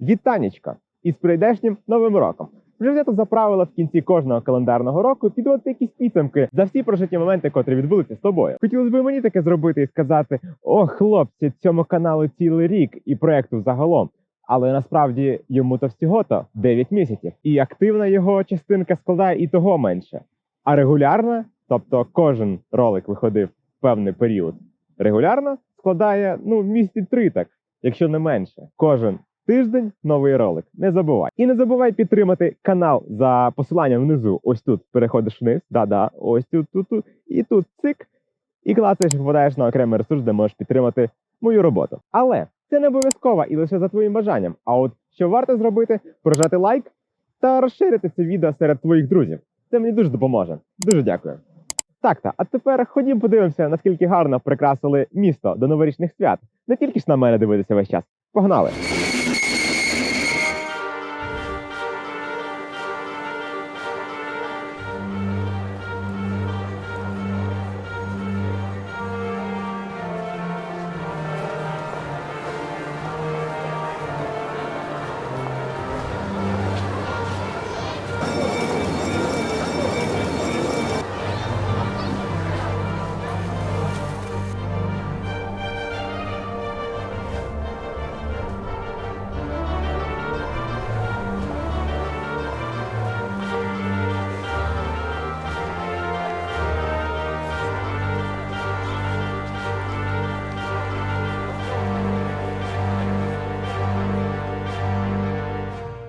Вітанечка! Із прийдешнім новим роком! Вже взято за правило в кінці кожного календарного року підводити якісь підсумки за всі прожиті моменти, котрі відбулися з тобою. Хотілося б мені таке зробити і сказати: о, хлопці, цьому каналу цілий рік і проекту загалом. Але насправді йому то всього-то 9 місяців, і активна його частинка складає і того менше. А регулярна, тобто кожен ролик виходив в певний період, регулярно складає ну місяці три так, якщо не менше. Кожен тиждень новий ролик. Не забувай. І не забувай підтримати канал за посиланням внизу. Ось тут переходиш вниз. Да-да, ось тут, тут, тут. І тут цик. І клацаєш, попадаєш на окремий ресурс, де можеш підтримати мою роботу. Але це не обов'язково і лише за твоїм бажанням. А от що варто зробити, прожати лайк та розширити це відео серед твоїх друзів. Це мені дуже допоможе. Дуже дякую. Так, та, а тепер ходім подивимося, наскільки гарно прикрасили місто до новорічних свят. Не тільки ж на мене дивитися весь час. Погнали!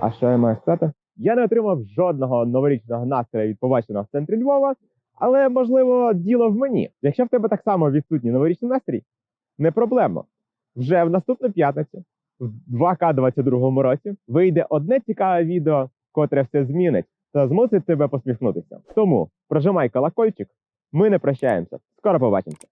А що я маю сказати? Я не отримав жодного новорічного настрою від побаченого в центрі Львова, але можливо діло в мені. Якщо в тебе так само відсутній новорічний настрій, не проблема. Вже в наступну п'ятницю, в 2К22 році, вийде одне цікаве відео, котре все змінить та змусить тебе посміхнутися. Тому прожимай колокольчик, ми не прощаємося. Скоро побачимося.